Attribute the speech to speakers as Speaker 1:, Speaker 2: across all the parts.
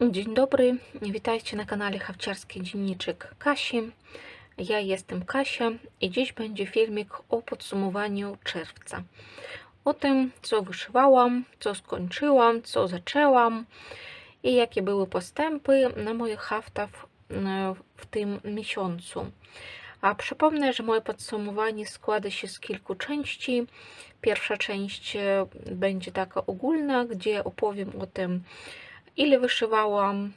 Speaker 1: Dzień dobry, witajcie na kanale Hawciarski Dzienniczek Kasi. Ja jestem Kasia i dziś będzie filmik o podsumowaniu czerwca. O tym, co wyszywałam, co skończyłam, co zaczęłam i jakie były postępy na moich haftach e, w tym miesiącu. A przypomnę, że moje podsumowanie składa się z kilku części. Pierwsza część e, będzie taka ogólna, gdzie opowiem o tym, ile wyszywałam.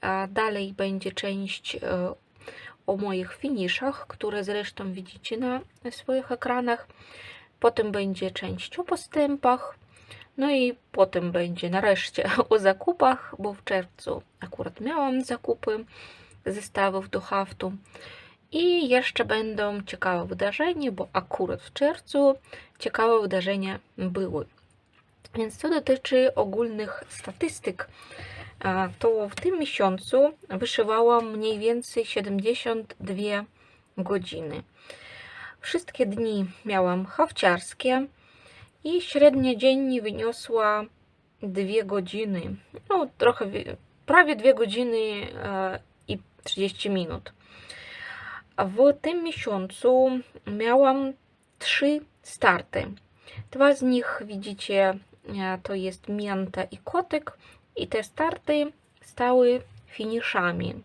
Speaker 1: A dalej będzie część e, o moich finiszach, które zresztą widzicie na swoich ekranach. Potem będzie część o postępach. No i potem będzie nareszcie o zakupach, bo w czerwcu akurat miałam zakupy zestawów do haftu. I jeszcze będą ciekawe wydarzenia, bo akurat w czerwcu ciekawe wydarzenia były. Więc co dotyczy ogólnych statystyk, to w tym miesiącu wyszywałam mniej więcej 72 godziny. Wszystkie dni miałam hawciarskie i średnia dziennie wyniosła 2 godziny. No, trochę, wi- prawie 2 godziny e, i 30 minut. W tym miesiącu miałam trzy starty. Dwa z nich widzicie, to jest mięta i kotek, i te starty stały finiszami.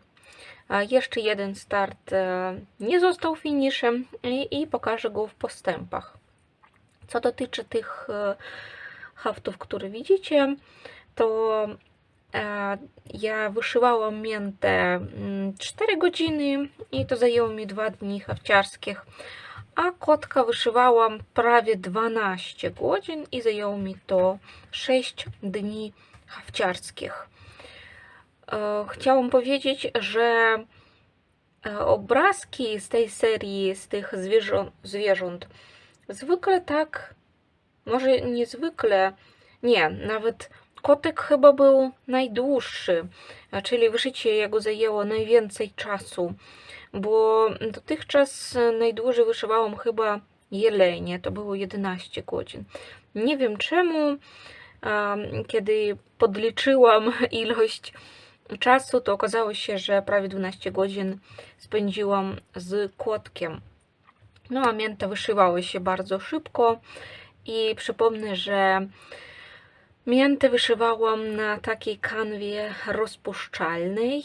Speaker 1: A jeszcze jeden start e, nie został finiszem i, i pokażę go w postępach. Co dotyczy tych e, haftów, które widzicie, to e, ja wyszywałam miętę 4 godziny i to zajęło mi 2 dni hafciarskich, a kotka wyszywałam prawie 12 godzin i zajęło mi to 6 dni hawciarskich. E, Chciałam powiedzieć, że e, obrazki z tej serii, z tych zwierząt, zwierząt zwykle tak, może niezwykle, nie, nawet kotek chyba był najdłuższy, czyli wyszycie jego zajęło najwięcej czasu, bo dotychczas najdłużej wyszywałam chyba jelenie, to było 11 godzin. Nie wiem czemu, kiedy podliczyłam ilość czasu, to okazało się, że prawie 12 godzin spędziłam z kotkiem. No a mięta wyszywały się bardzo szybko i przypomnę, że miętę wyszywałam na takiej kanwie rozpuszczalnej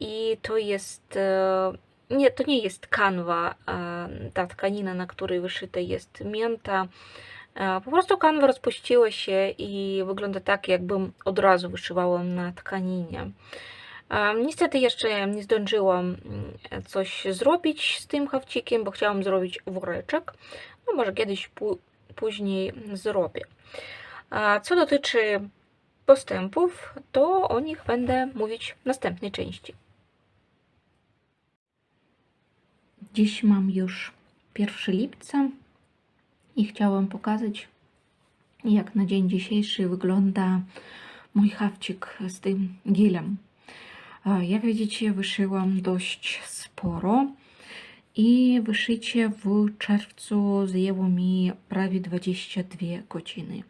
Speaker 1: i to jest e, nie, to nie jest kanwa, e, ta tkanina, na której wyszyte jest mięta. E, Po prostu kanwa rozpuściła się i wygląda tak, jakbym od razu wyszywała na tkaninie. E, Niestety jeszcze nie zdążyłam mm, coś zrobić z tym hawcikiem, bo chciałam zrobić woreczek. No może kiedyś pó- później zrobię. Co dotyczy postępów, to o nich będę mówić w następnej części. Dziś mam już 1 lipca i chciałam pokazać, jak na dzień dzisiejszy wygląda mój hawcik z tym gilem. Jak widzicie, wyszyłam dość sporo i wyszycie w czerwcu zajęło mi prawie 22 godziny.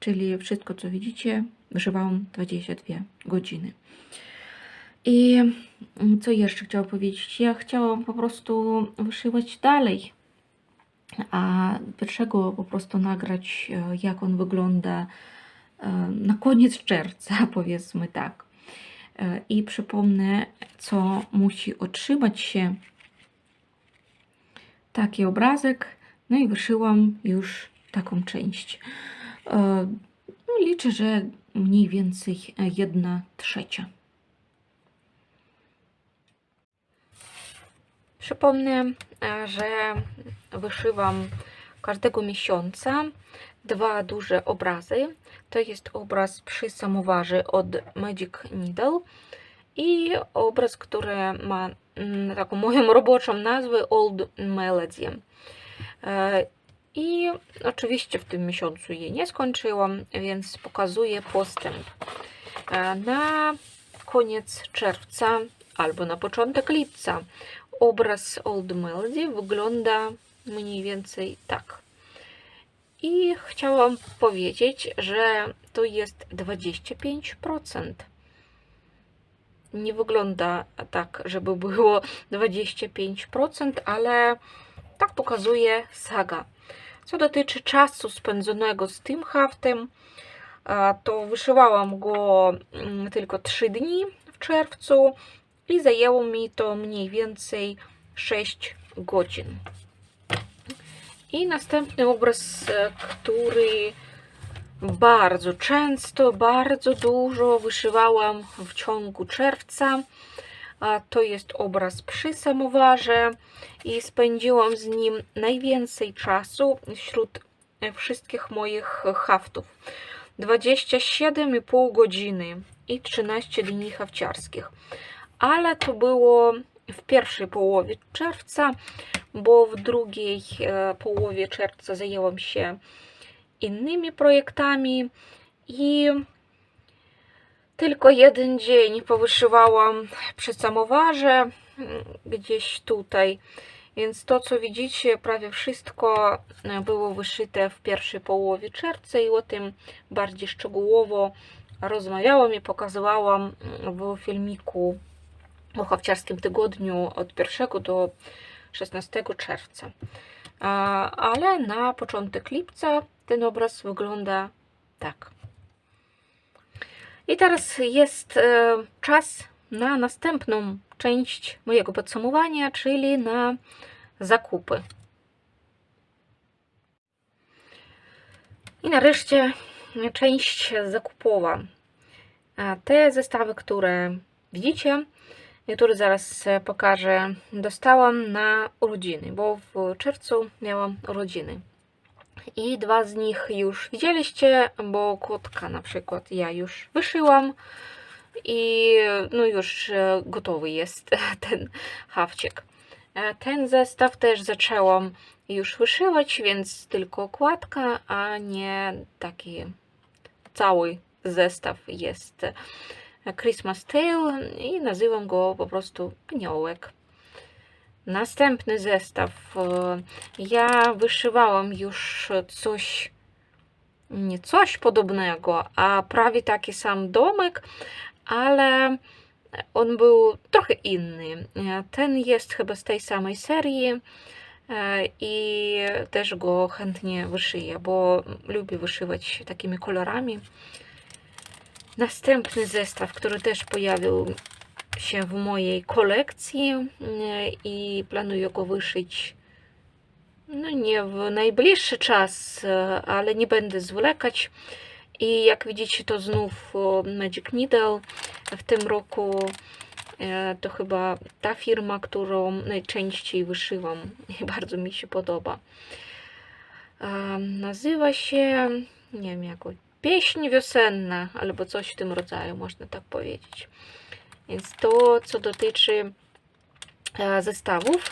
Speaker 1: Czyli wszystko, co widzicie, wyszywałam 22 godziny. I mm, co jeszcze chciałam powiedzieć? Ja chciałam po prostu wyszywać dalej, a pierwszego po prostu nagrać, e, jak on wygląda e, na koniec czerwca, powiedzmy tak. E, I przypomnę, co musi otrzymać się taki obrazek. No i wyszyłam już taką część. E, No, liczę, że mniej więcej jedna trzecia. Przypomnę, e, że wyszywam każdego miesiąca dwa duże obrazy. To jest obraz przy samowarze od Magic Needle i obraz, który ma mm, taką moją roboczą nazwę Old Melody. I oczywiście w tym miesiącu jej nie skończyłam, więc pokazuję postęp. E, Na koniec czerwca albo na początek lipca obraz Old Melody wygląda mniej więcej tak. I chciałam powiedzieć, że to jest 25%. nie wygląda tak, żeby było 25%, ale tak pokazuje saga. Co dotyczy czasu spędzonego z tym haftem, to wyszywałam go mm, tylko 3 dni w czerwcu i zajęło mi to mniej więcej 6 godzin. I następny obraz, e, który bardzo często, bardzo dużo wyszywałam w ciągu czerwca. To jest obraz przy samowarze i spędziłam z nim najwięcej czasu wśród wszystkich moich haftów. 27,5 godziny i 13 dni hawciarskich. Ale to było w pierwszej połowie czerwca, bo w drugiej e, połowie czerwca zajęłam się innymi projektami i tylko jeden dzień powyszywałam przy samowarze, mm, gdzieś tutaj. Więc to, co widzicie, prawie wszystko e, było wyszyte w pierwszej połowie czerwca i o tym bardziej szczegółowo rozmawiałam i pokazywałam mm, w filmiku o Hawciarskim Tygodniu od 1 do 16 czerwca. Ale na początek lipca ten obraz wygląda tak. I teraz jest e, czas na następną część mojego podsumowania, czyli na zakupy. I nareszcie część zakupowa. Te zestawy, które widzicie, które zaraz pokażę, dostałam na urodziny, bo w czerwcu miałam urodziny. I dwa z nich już widzieliście, bo kotka na przykład ja już wyszyłam i no już e, gotowy jest ten hawczyk. E, ten zestaw też zaczęłam już wyszywać, więc tylko okładka, a nie taki cały zestaw jest Christmas Tale i nazywam go po prostu aniołek. Następny zestaw. E, ja wyszywałam już coś, nie coś podobnego, a prawie taki sam domek, ale on był trochę inny. E, ten jest chyba z tej samej serii e, i też go chętnie wyszyję, bo lubię wyszywać takimi kolorami. Następny zestaw, który też pojawił się w mojej kolekcji e, i planuję go wyszyć no nie w najbliższy czas, ale nie będę zwlekać. I jak widzicie, to znów Magic Needle. W tym roku e, to chyba ta firma, którą najczęściej wyszywam i bardzo mi się podoba. Nazywa się, nie wiem, jakoś pieśń wiosenna, albo coś w tym rodzaju, można tak powiedzieć. Więc to, co dotyczy e, zestawów.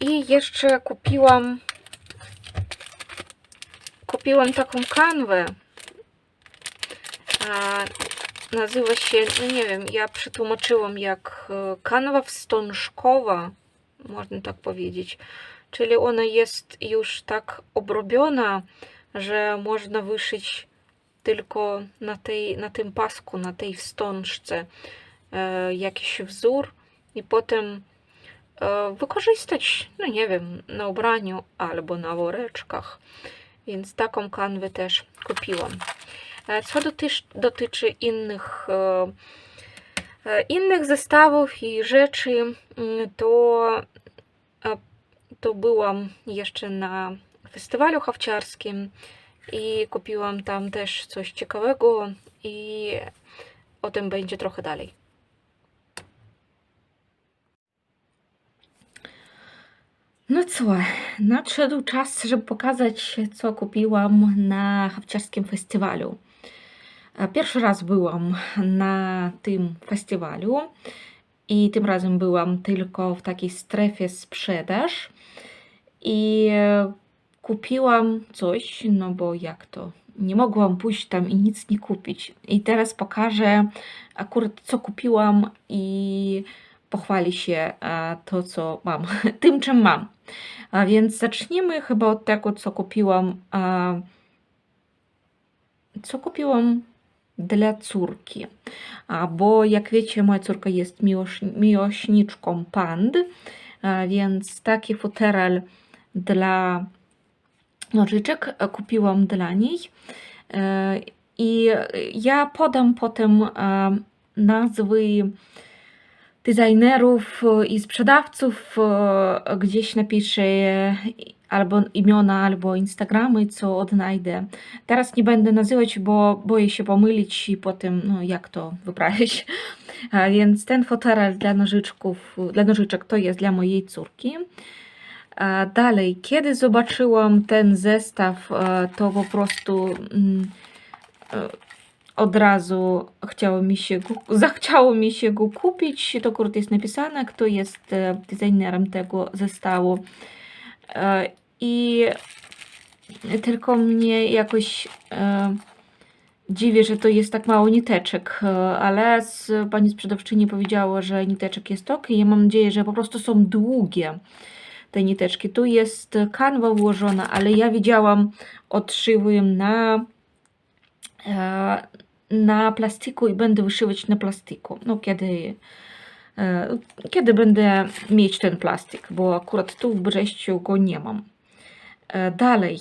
Speaker 1: I jeszcze kupiłam kupiłam taką kanwę nazywa się, no nie wiem, ja przetłumaczyłam jak e, kanwa wstążkowa, można tak powiedzieć. Czyli ona jest już tak obrobiona, że można wyszyć tylko na, tej, na tym pasku, na tej wstążce jakiś wzór i potem e, wykorzystać, no nie wiem, na ubraniu albo na woreczkach. Więc taką kanwę też kupiłam. E, co dotyczy, dotyczy innych, e, e, innych zestawów i rzeczy, mm, to, to byłam jeszcze na festiwalu hawciarskim i kupiłam tam też coś ciekawego i o tym będzie trochę dalej. No co, nadszedł czas, żeby pokazać, co kupiłam na hawciarskim festiwalu. Pierwszy raz byłam na tym festiwalu i tym razem byłam tylko w takiej strefie sprzedaż i kupiłam coś, no bo jak to? Nie mogłam pójść tam i nic nie kupić. I teraz pokażę akurat co kupiłam i pochwali się to, co mam, tym czym mam. A więc zacznijmy chyba od tego, co kupiłam. Co kupiłam dla córki. A, Bo jak wiecie, moja córka jest miłoś, miłośniczką pand, więc taki futerał dla nożyczek e, kupiłam dla niej. E, I ja podam potem e, nazwy designerów i sprzedawców, e, gdzieś napiszę albo imiona, albo Instagramy, co odnajdę. Teraz nie będę nazywać, bo boję się pomylić i potem, no jak to wyprawić. A Więc ten foteral dla nożyczków, dla nożyczek to jest dla mojej córki. A Dalej, kiedy zobaczyłam ten zestaw, e, to po prostu mm, e, od razu chciało mi się go, zachciało mi się go kupić. To akurat jest napisane, kto jest e, designerem tego zestawu. E, I tylko mnie jakoś e, dziwi, że to jest tak mało niteczek, ale pani sprzedawczyni powiedziała, że niteczek jest ok ja mam nadzieję, że po prostu są długie te niteczki. Tu jest kanwa włożona, ale ja widziałam odszywy na na plastiku i będę wyszywać na plastiku. No kiedy, e, kiedy będę mieć ten plastik, bo akurat tu w Brześciu go nie mam. E, Dalej.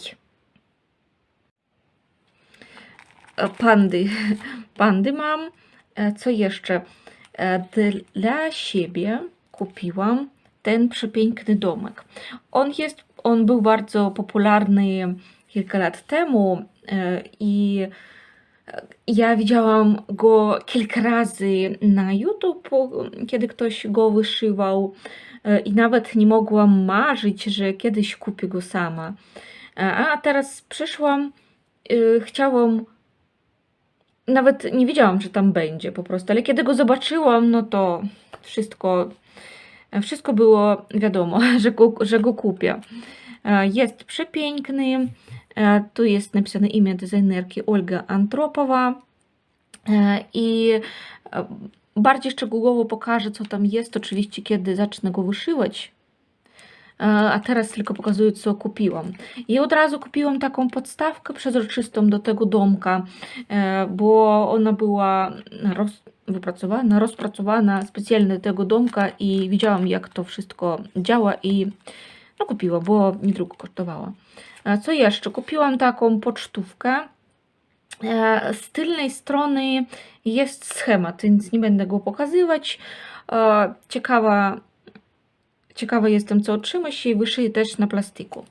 Speaker 1: E, Pandy. Pandy mam. Co jeszcze? Dla siebie kupiłam ten przepiękny domek. On jest, on był bardzo popularny kilka lat temu i ja widziałam go kilka razy na YouTube, kiedy ktoś go wyszywał e, i nawet nie mogłam marzyć, że kiedyś kupię go sama. E, A teraz przyszłam, e, chciałam, nawet nie wiedziałam, że tam będzie po prostu, ale kiedy go zobaczyłam, no to wszystko, wszystko było wiadomo, że go, że go kupię. Jest przepiękny. E, Tu jest napisane imię designerki Olga Antropowa. E, I e, bardziej szczegółowo pokażę, co tam jest, oczywiście, kiedy zacznę go wyszywać. A teraz tylko pokazuję, co kupiłam. I od razu kupiłam taką podstawkę przezroczystą do tego domka, bo ona była roz, wypracowana, rozpracowana specjalnie do tego domka i widziałam, jak to wszystko działa i no kupiła, bo niedługo kosztowała. Co jeszcze? Kupiłam taką pocztówkę. E, Z tylnej strony jest schemat, więc nie będę go pokazywać. E, Ciekawa, ciekawa jestem, co otrzyma się i wyszyję też na plastiku.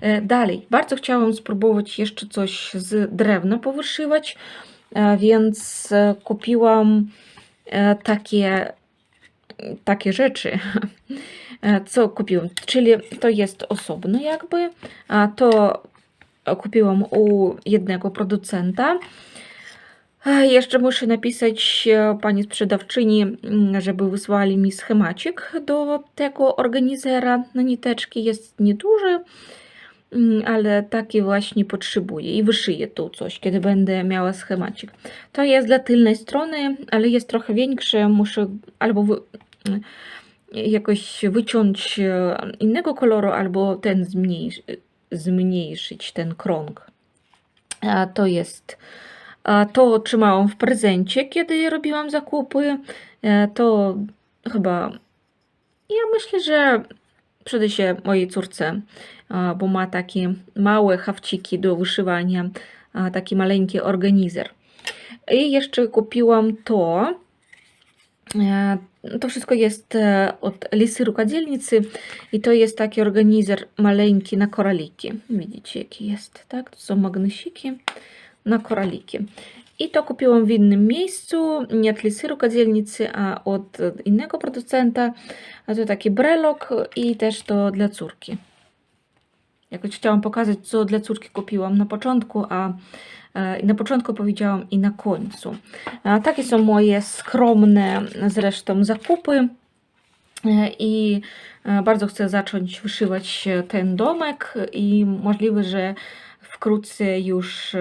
Speaker 1: E, Dalej, bardzo chciałam spróbować jeszcze coś z drewna powyszywać, więc kupiłam takie, takie rzeczy. E, Co kupiłam? Czyli to jest osobno jakby, to kupiłam u jednego producenta. E, Jeszcze muszę napisać e, pani sprzedawczyni, mm, żeby wysłali mi schemacik do tego organizera na niteczki. Jest nieduży, mm, ale taki właśnie potrzebuję i wyszyję tu coś, kiedy będę miała schemacik. To jest dla tylnej strony, ale jest trochę większy. Muszę albo jakoś wyciąć e, innego koloru, albo ten zmniejsz, zmniejszyć, ten krąg. To jest, to otrzymałam w prezencie, kiedy robiłam zakupy. E, To chyba, ja myślę, że przyda się mojej córce, bo ma takie małe hawciki do wyszywania, taki maleńki organizer. I jeszcze kupiłam to. To wszystko jest e, od Lisy Rukodzielnicy i to jest taki organizer maleńki na koraliki. Widzicie jaki jest, tak? To są magnesiki na koraliki. I to kupiłam w innym miejscu, nie od Lisy Rukodzielnicy, a od innego producenta. A to taki brelok i też to dla córki. Jakoś chciałam pokazać, co dla córki kupiłam na początku, a e, na początku powiedziałam i na końcu. Takie są moje skromne zresztą zakupy. E, I e, bardzo chcę zacząć wyszywać ten domek i możliwe, że wkrótce już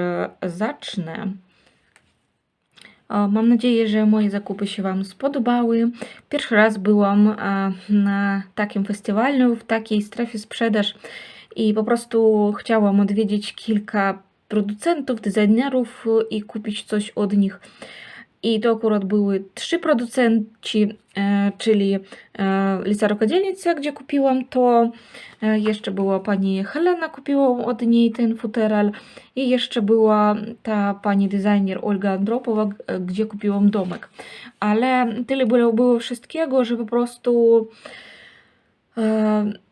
Speaker 1: zacznę. Mam nadzieję, że moje zakupy się Wam spodobały. Pierwszy raz byłam na takim festiwalu, w takiej strefie sprzedaż i po prostu chciałam odwiedzić kilka producentów, designerów i kupić coś od nich. I to akurat były trzy producenci, e, czyli e, Lica Rokodzielnica, gdzie kupiłam to, e, jeszcze była pani Helena, kupiłam od niej ten futeral i jeszcze była ta pani designer Olga Andropowa, gdzie kupiłam domek. Ale tyle było, było wszystkiego, że po prostu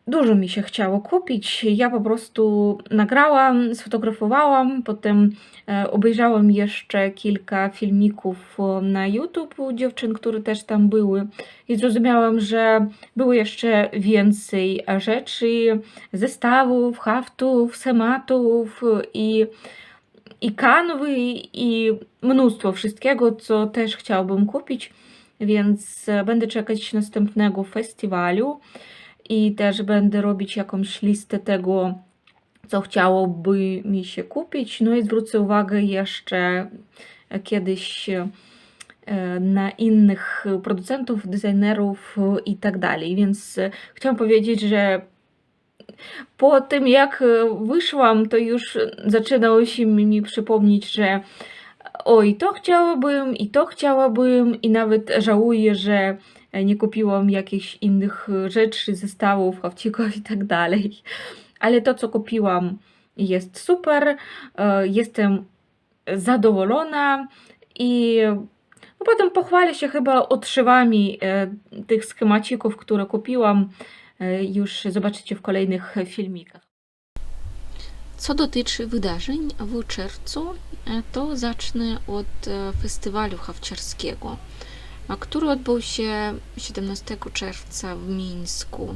Speaker 1: dużo mi się chciało kupić. Ja po prostu nagrałam, sfotografowałam, potem e, obejrzałam jeszcze kilka filmików na YouTube dziewczyn, które też tam były i zrozumiałam, że było jeszcze więcej rzeczy, zestawów, haftów, schematów e, i, i kanwy i mnóstwo wszystkiego, co też chciałabym kupić, więc e, będę czekać następnego festiwalu i też będę robić jakąś listę tego, co chciałoby mi się kupić. No i zwrócę uwagę jeszcze kiedyś e, na innych producentów, designerów i tak dalej. Więc e, chciałam powiedzieć, że po tym jak e, wyszłam, to już zaczynało się mi przypomnieć, że oj, to chciałabym i to chciałabym i nawet żałuję, że nie kupiłam jakichś innych e, rzeczy, zestawów, hawcików i tak dalej. Ale to, co kupiłam, jest super. e, Jestem zadowolona i no potem pochwalę się chyba odszywami e, tych schemacików, które kupiłam. E, Już zobaczycie w kolejnych filmikach. Co dotyczy wydarzeń w czerwcu, e, to zacznę od e, festiwalu hawciarskiego, który odbył się 17 czerwca w Mińsku.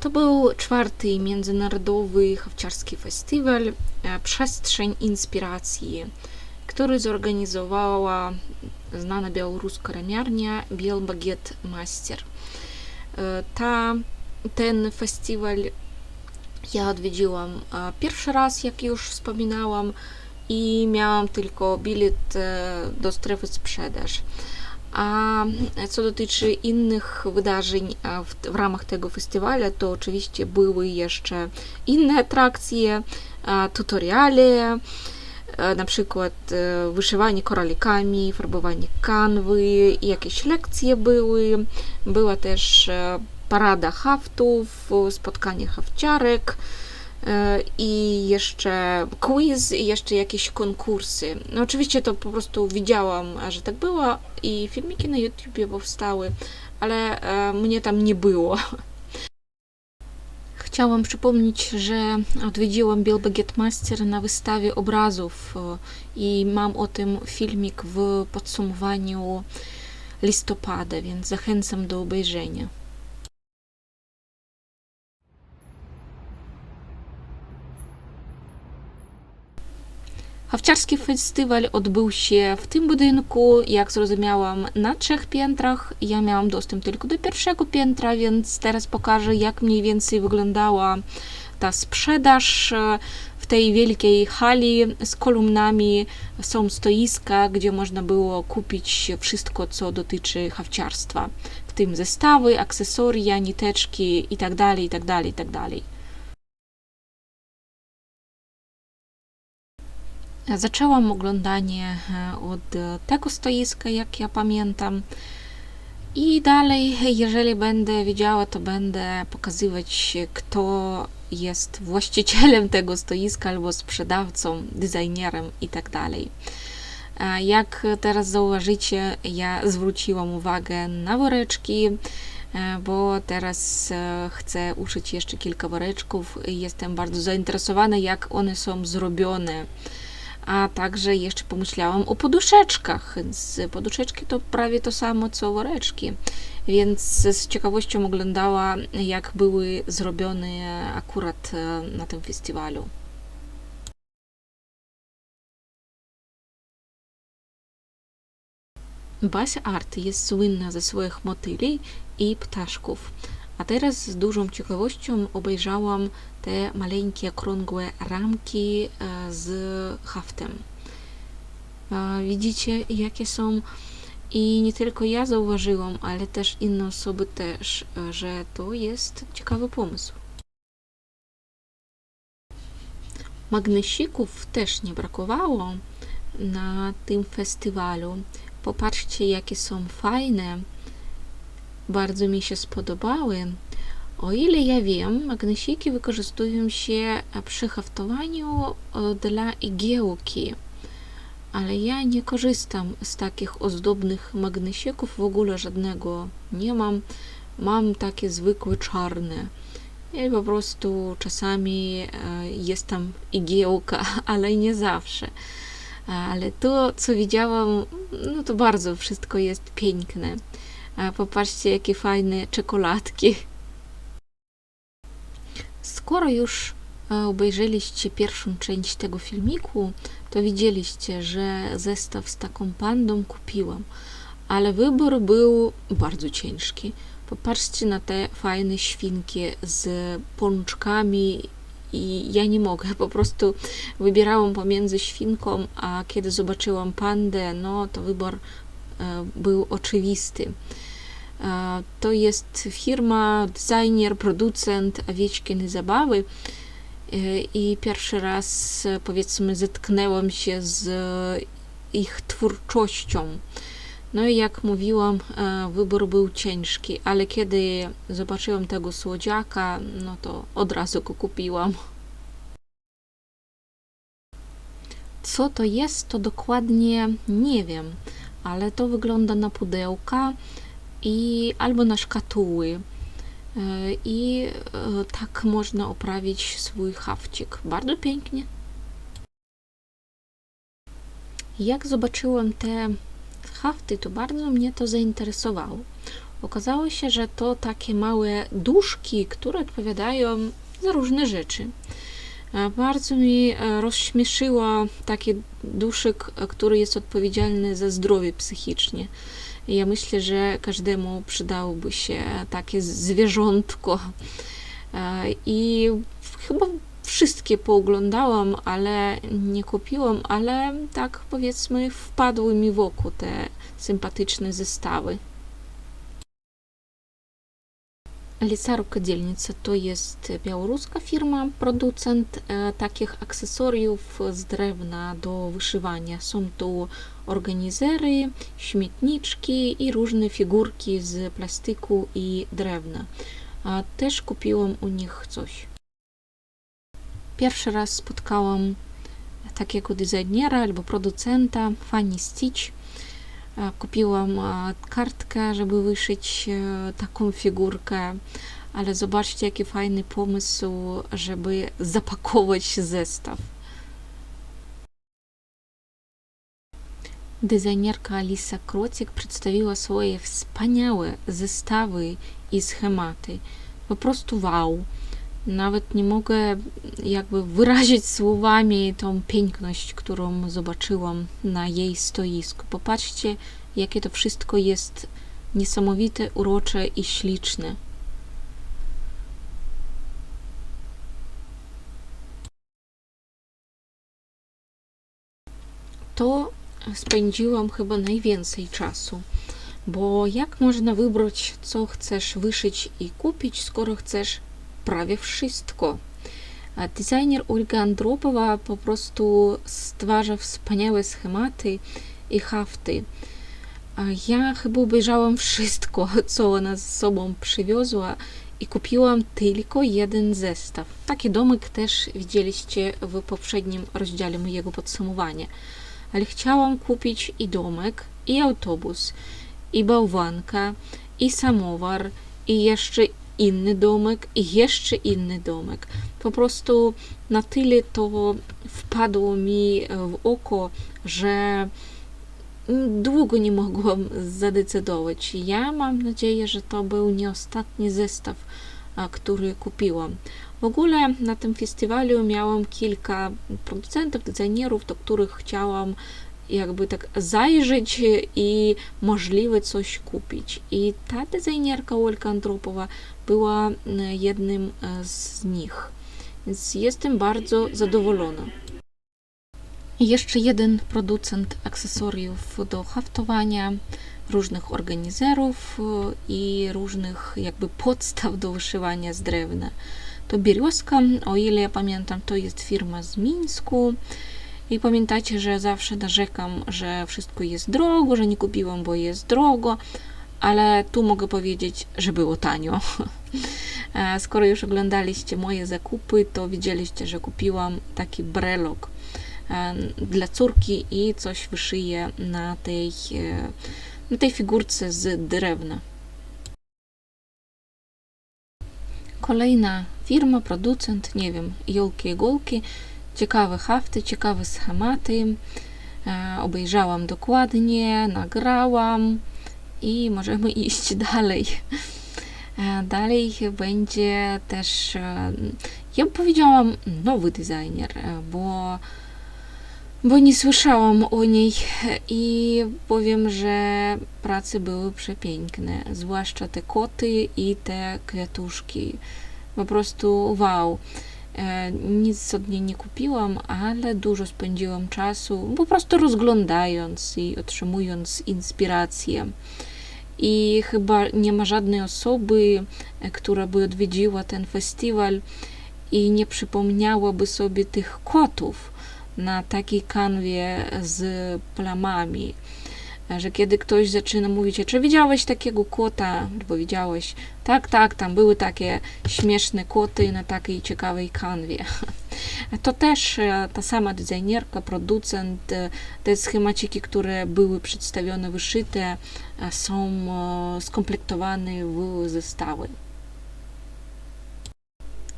Speaker 1: To był czwarty Międzynarodowy Hawciarski Festiwal e, Przestrzeń Inspiracji, który zorganizowała znana białoruska ramiarnia Bielbagiet Master. E, Ta, ten festiwal ja odwiedziłam e, pierwszy raz, jak już wspominałam, i miałam tylko bilet do strefy sprzedaż. A co dotyczy innych wydarzeń w, ramach tego festiwalu, to oczywiście były jeszcze inne atrakcje, tutoriale, na przykład e, wyszywanie koralikami, farbowanie kanwy, jakieś lekcje były. Była też e, parada haftów, spotkanie hafciarek i jeszcze quiz i jeszcze jakieś konkursy. No oczywiście to po prostu widziałam, że tak było i filmiki na YouTubie powstały, ale e, mnie tam nie było. Chciałam przypomnieć, że odwiedziłam Bielbaget Master na wystawie obrazów e, i mam o tym filmik w podsumowaniu listopada, więc zachęcam do obejrzenia. Hawciarski festiwal odbył się w tym budynku, jak zrozumiałam, na trzech piętrach. Ja miałam dostęp tylko do pierwszego piętra, więc teraz pokażę, jak mniej więcej wyglądała ta sprzedaż. W tej wielkiej hali z kolumnami są stoiska, gdzie można było kupić wszystko, co dotyczy hawciarstwa, w tym zestawy, akcesoria, niteczki itd., itd., itd. Zaczęłam oglądanie e, od e, tego stoiska, jak ja pamiętam. I dalej, jeżeli będę wiedziała, to będę pokazywać, kto jest właścicielem tego stoiska albo sprzedawcą, designerem i tak. E, Jak teraz zauważycie, ja zwróciłam uwagę na woreczki, bo teraz chcę uszyć jeszcze kilka woreczków. Jestem bardzo zainteresowana, jak one są zrobione a także jeszcze pomyślałam o poduszeczkach, więc poduszeczki to prawie to samo co woreczki, więc z ciekawością oglądała, jak były zrobione akurat e, na tym festiwalu. Basia Art jest słynna ze swoich motyli i ptaszków. A teraz z dużą ciekawością obejrzałam te maleńkie, okrągłe ramki e, z haftem. E, Widzicie, jakie są? I nie tylko ja zauważyłam, ale też inne osoby też, e, że to jest ciekawy pomysł. Magnesików też nie brakowało na tym festiwalu. Popatrzcie, jakie są fajne. Bardzo mi się spodobały. O ile ja wiem, magnesiki wykorzystują się przy haftowaniu e, dla igiełki, ale ja nie korzystam z takich ozdobnych magnesików, w ogóle żadnego nie mam. Mam takie zwykłe czarne. I po prostu czasami e, jest tam igiełka, ale nie zawsze. Ale to, co widziałam, no to bardzo wszystko jest piękne. Popatrzcie, jakie fajne czekoladki. Skoro już obejrzeliście pierwszą część tego filmiku, to widzieliście, że zestaw z taką pandą kupiłam, ale wybór był bardzo ciężki. Popatrzcie na te fajne świnki z pączkami i ja nie mogę, po prostu wybierałam pomiędzy świnką, a kiedy zobaczyłam pandę, no to wybór e, był oczywisty. E, to jest firma, designer, producent Awieczkiny Zabawy e, i pierwszy raz powiedzmy zetknęłam się z ich twórczością. No i jak mówiłam, wybór był ciężki, ale kiedy zobaczyłam tego słodziaka, no to od razu go kupiłam. Co to jest, to dokładnie nie wiem, ale to wygląda na pudełka i albo na szkatuły. I tak można oprawić swój hawcik. Bardzo pięknie. Jak zobaczyłam te hafty, to bardzo mnie to zainteresowało. Okazało się, że to takie małe duszki, które odpowiadają za różne rzeczy. Bardzo mi rozśmieszyło taki duszek, który jest odpowiedzialny za zdrowie psychicznie. Ja myślę, że każdemu przydałoby się takie zwierzątko. I chyba wszystkie pooglądałam, ale nie kupiłam, ale tak powiedzmy wpadły mi w oko te sympatyczne zestawy. Lica Rukodielnica to jest białoruska firma, producent e, takich akcesoriów z drewna do wyszywania. Są tu organizery, śmietniczki i różne figurki z plastiku i drewna. Też kupiłam u nich coś. Pierwszy raz spotkałam takiego designera albo producenta, Fanny Stitch. Kupiłam kartkę, żeby wyszyć taką figurkę, ale zobaczcie, jaki fajny pomysł, żeby zapakować zestaw. Designerka Alisa Krocik przedstawiła swoje wspaniałe zestawy i schematy. Po prostu wow. Nawet nie mogę jakby wyrazić słowami tą piękność, którą zobaczyłam na jej stoisku. Popatrzcie, jakie to wszystko jest niesamowite, urocze i śliczne. To spędziłam chyba najwięcej czasu, bo jak można wybrać, co chcesz wyszyć i kupić, skoro chcesz prawie wszystko. Designer Olga Andropowa po prostu stwarza wspaniałe schematy i hafty. Ja chyba obejrzałam wszystko, co ona z sobą przywiozła i kupiłam tylko jeden zestaw. Taki domek też widzieliście w poprzednim rozdziale mojego podsumowania. Ale chciałam kupić i domek, i autobus, i bałwanka, i samowar, i jeszcze inny domek i jeszcze inny domek. Po prostu na tyle to wpadło mi w oko, że długo nie mogłam zadecydować. Ja mam nadzieję, że to był nie ostatni zestaw, który kupiłam. W ogóle na tym festiwalu miałam kilka producentów, designerów, do których chciałam jakby tak zajrzeć i możliwe coś kupić. I ta designerka Olka Andropowa była jednym z nich. Więc jestem bardzo zadowolona. Jeszcze jeden producent akcesoriów do haftowania, różnych organizerów i różnych jakby podstaw do wyszywania z drewna. to Bierioska, o ile ja pamiętam, to jest firma z Mińsku. I pamiętajcie, że zawsze narzekam, że wszystko jest drogo, że nie kupiłam, bo jest drogo, ale tu mogę powiedzieć, że było tanio. E, Skoro już oglądaliście moje zakupy, to widzieliście, że kupiłam taki brelok e, dla córki i coś wyszyję na tej, e, na tej figurce z drewna. Kolejna firma, producent, nie wiem, jolki, igolki, ciekawe hafty, ciekawe schematy. E, Obejrzałam dokładnie, nagrałam i możemy iść dalej. E, Dalej będzie też, e, ja bym powiedziałam, nowy designer, bo, bo nie słyszałam o niej i powiem, że prace były przepiękne, zwłaszcza te koty i te kwiatuszki. Po prostu wow. E, Nic od niej nie kupiłam, ale dużo spędziłam czasu po prostu rozglądając i otrzymując inspirację. I chyba nie ma żadnej osoby, e, która by odwiedziła ten festiwal i nie przypomniałaby sobie tych kotów na takiej kanwie z plamami. Że kiedy ktoś zaczyna mówić, czy widziałeś takiego kota, albo widziałeś, tak, tak, tam były takie śmieszne koty na takiej ciekawej kanwie. To też e, ta sama designerka, producent, e, te schemaciki, które były przedstawione, wyszyte, e, są skomplektowane w zestawy.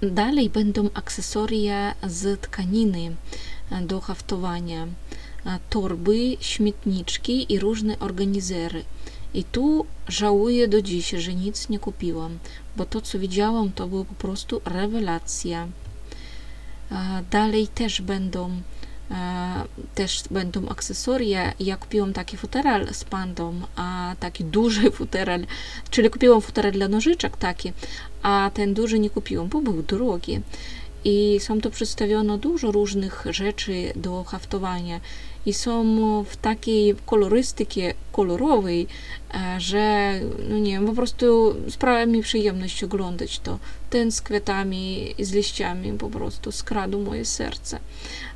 Speaker 1: Dalej będą akcesoria z tkaniny do haftowania, torby, śmietniczki i różne organizery. I tu żałuję do dziś, że nic nie kupiłam, bo to, co widziałam, to była po prostu rewelacja. E, Dalej też będą, e, też będą akcesoria. Ja kupiłam taki futeral z pandą, a taki duży futeral, czyli kupiłam futeral dla nożyczek taki, a ten duży nie kupiłam, bo był drogi. I są tu przedstawiono dużo różnych rzeczy do haftowania i są w takiej kolorystyce kolorowej, e, że no nie po prostu sprawia mi przyjemność oglądać to. Ten z kwiatami i z liściami po prostu skradł moje serce.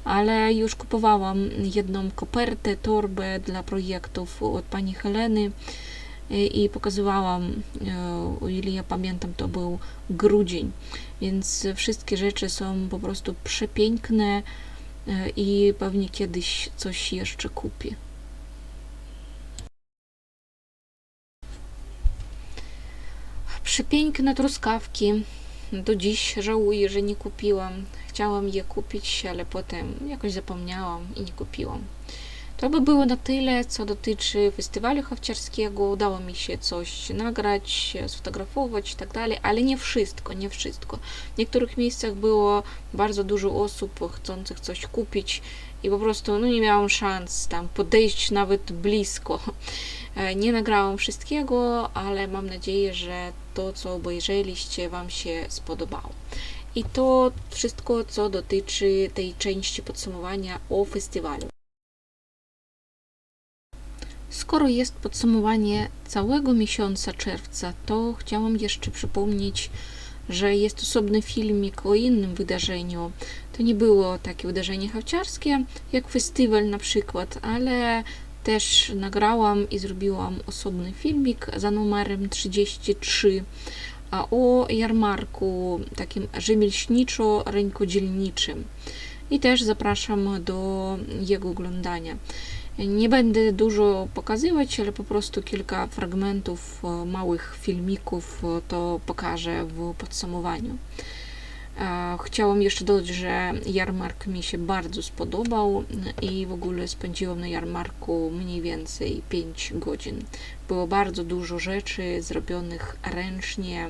Speaker 1: Ale już kupowałam jedną kopertę, torbę dla projektów od pani Heleny i i pokazywałam, e, o ile ja pamiętam, to był grudzień, więc wszystkie rzeczy są po prostu przepiękne e, i pewnie kiedyś coś jeszcze kupię. Przepiękne truskawki. Do dziś żałuję, że nie kupiłam. Chciałam je kupić, ale potem jakoś zapomniałam i nie kupiłam. To by było na tyle, co dotyczy festiwalu hawciarskiego. Udało mi się coś nagrać, sfotografować i tak dalej, ale nie wszystko, nie wszystko. W niektórych miejscach było bardzo dużo osób chcących coś kupić i po prostu no, nie miałam szans tam podejść nawet blisko. E, Nie nagrałam wszystkiego, ale mam nadzieję, że to, co obejrzeliście, Wam się spodobało. I to wszystko, co dotyczy tej części podsumowania o festiwalu. Skoro jest podsumowanie całego miesiąca czerwca, to chciałam jeszcze przypomnieć, że jest osobny filmik o innym wydarzeniu. To nie było takie wydarzenie hawciarskie, jak festiwal na przykład, ale też nagrałam i zrobiłam osobny filmik za numerem 33 a o jarmarku takim rzemieślniczo-rękodzielniczym. I też zapraszam do jego oglądania. Nie będę dużo pokazywać, ale po prostu kilka fragmentów e, małych filmików e, to pokażę w podsumowaniu. E, Chciałam jeszcze dodać, że jarmark mi się bardzo spodobał i w ogóle spędziłam na jarmarku mniej więcej 5 godzin. Było bardzo dużo rzeczy zrobionych ręcznie,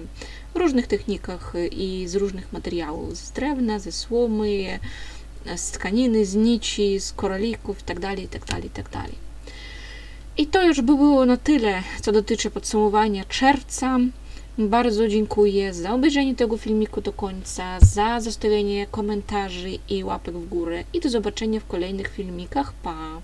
Speaker 1: w różnych technikach i z różnych materiałów, z drewna, ze słomy, z tkaniny, z nici, z koralików itd., itd., itd. I to już by było na tyle, co dotyczy podsumowania czerwca. Bardzo dziękuję za obejrzenie tego filmiku do końca, za zostawienie komentarzy i łapek w górę i do zobaczenia w kolejnych filmikach. Pa!